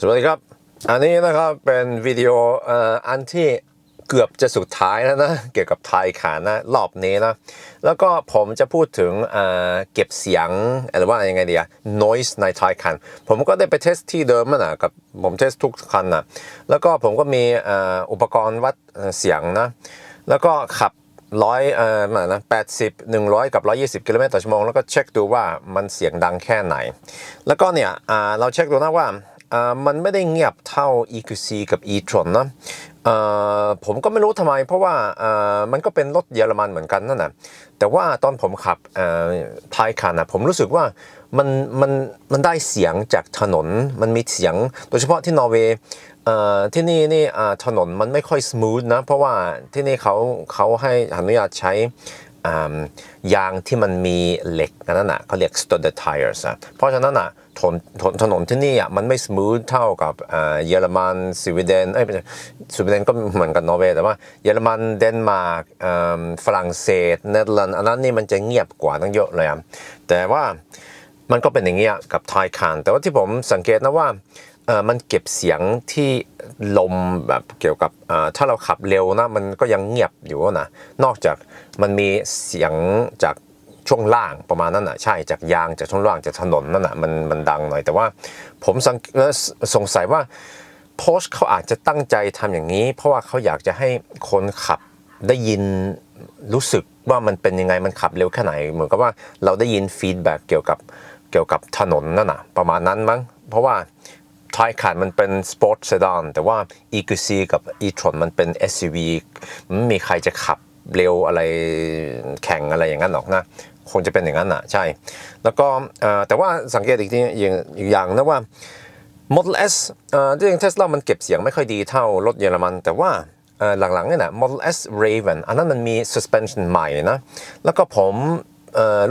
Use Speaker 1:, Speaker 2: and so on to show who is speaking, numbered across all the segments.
Speaker 1: สวัสดีครับ อันนี้นะครับเป็นวิดีโออันที่เกือบจะสุดท้ายแล้วนะ เกี่ยวกับไทยขานนะรอบนี้นะ แล้วก็ผมจะพูดถึงเก็บเสียงหรือว่ายังไงดีอะ noise ในไทยคัน ผมก็ได้ไปเทสที่เดิมอะนะกับผมเทสทุกคันนะแล้วก็ผมก็มีอุปกรณ์วัดเสียงนะ แล้วก็ขับร้อยเอ่อมานะแปดสิบหนึ่งร้อยกับร้อยยี่สิบกิโลเมตรต่อชั่วโมงแล้วก็เช็คดูว่ามันเสียงดังแค่ไหน แล้วก็เนี่ยอ่าเราเช็คดูนะว่า มันไม่ได้เงียบเท่า EQC กับ e-tron นะผมก็ไม่รู้ทำไม เพราะว่ามันก็เป็นรถเยอรมันเหมือนกันนั่นนะแต่ว่าตอนผมขับเอ่อไทยคันนะผมรู้สึกว่ามันมันมันได้เสียงจากถนนมันมีเสียง โดยเฉพาะที่นอร์เวย์ที่นี่นี่ถนนมันไม่ค่อยส o t h นะ เพราะว่าที่นี่เขาเขาให้อนุญาตใช้ ยางที่มันมีเหล็กนั่นน่ะเขาเรียก studded tires อะเพราะฉะนั้นอะถนถนถนนที่นี่อะมันไม่ส o t h เท่ากับเยอรมันสวีเดนเอ้ยสวีเดนก็เหมือนกับนอร์เวย์แต่ว่าเยอรมันเดนมาร์กฝรั่งเศสเนเธอร์แลนด์อันนั้นนี่มันจะเงียบกว่าตั้งเยอะเลยอะแต่ว่ามันก็เป็นอย่างเงี้ยกับไทยคานแต่ว่าที่ผมสังเกตนะว่า เออมันเก็บเสียงที่ลมแบบเกี่ยวกับอ่อถ้าเราขับเร็วนะมันก็ยังเงียบอยู่นะนอกจากมันมีเสียงจากช่วงล่างประมาณนั้นนะใช่จากยางจากช่วงล่างจากถนนนั่นนะมันมันดังหน่อยแต่ว่าผมสังเอ่อสงสัยว่าโพสเขาอาจจะตั้งใจทำอย่างนี้ เพราะว่าเขาอยากจะให้คนขับได้ยินรู้สึกว่ามันเป็นยังไงมันขับเร็วแค่ไหน เหมือนกับว่าเราได้ยินฟีดแบ็กเกี่ยวกับเกี่ยวกับถนนนั่นน่ะประมาณนั้นมั้งเพราะว่า ทายคันมันเป็นสปอร์ตเซดานแต่ว่า EQC กับ e-tron มันเป็น SUV มันไม่มีใครจะขับเร็วอะไรแข่งอะไรอย่างนั้นหรอกนะคงจะเป็นอย่างนั้นน่ะใช่ แล้วก็แต่ว่าสังเกตอีกทีอย่างอีกอย่างนะว่า Model S เอ่อที่จริงเทสลามันเก็บเสียงไม่ค่อยดีเท่ารถเยอรมัน แต่ว่าหลังๆเนี่ยนะ Model S Raven อันนั้นมันมี suspension ใหม่นะ แล้วก็ผม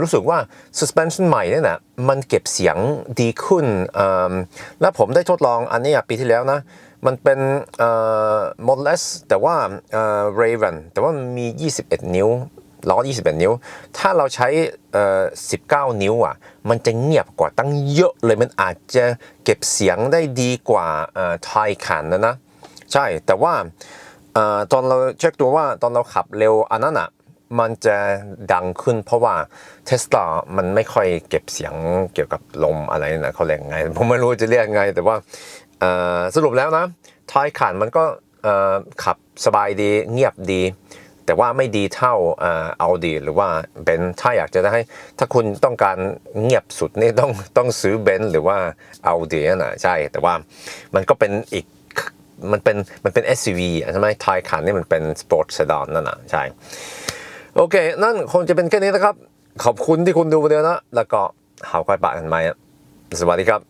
Speaker 1: รู้สึกว่า suspension ใหม่เนี่ยนะมันเก็บเสียงดีขึ้น แล้วผมได้ทดลองอันนี้ปีที่แล้วนะ มันเป็น Model S แต่ว่าเอ่อ Raven แต่ว่ามี 21 นิ้วล้อ21 นิ้ว ถ้าเราใช้ 19 นิ้วอะ มันจะเงียบกว่าตั้งเยอะเลย มันอาจจะเก็บเสียงได้ดีกว่าไทยขันนะนะ ใช่ แต่ว่าอตอนเราเช็คดูว่าตอนเราขับเร็วอันนั้นอะ มันจะดังขึ้นเพราะว่าเทสลามันไม่ค่อยเก็บเสียงเกี่ยวกับลมอะไรนะเขาเรียกไง ผมไม่รู้จะเรียกไง แต่ว่าสรุปแล้วนะไทยขันมันก็ขับสบายดีเงียบดี แต่ว่าไม่ดีเท่าเอาดีหรือว่าเบนซ์ถ้าอยากจะได้ถ้าคุณต้องการเงียบสุดนี่ต้องต้องซื้อเบนซ์หรือว่าเอาดีนะใช่ แต่ว่ามันก็เป็นอีกมันเป็นมันเป็น SUV ใช่ไหมไทยคันนี่มันเป็นสปอร์ตเซดานนั่นนะใช่ โอเค นั่นคงจะเป็นแค่นี้นะครับ ขอบคุณที่คุณดูวิดีโอนะ แล้วก็หาควายปากันไหมอะสวัสดีครับ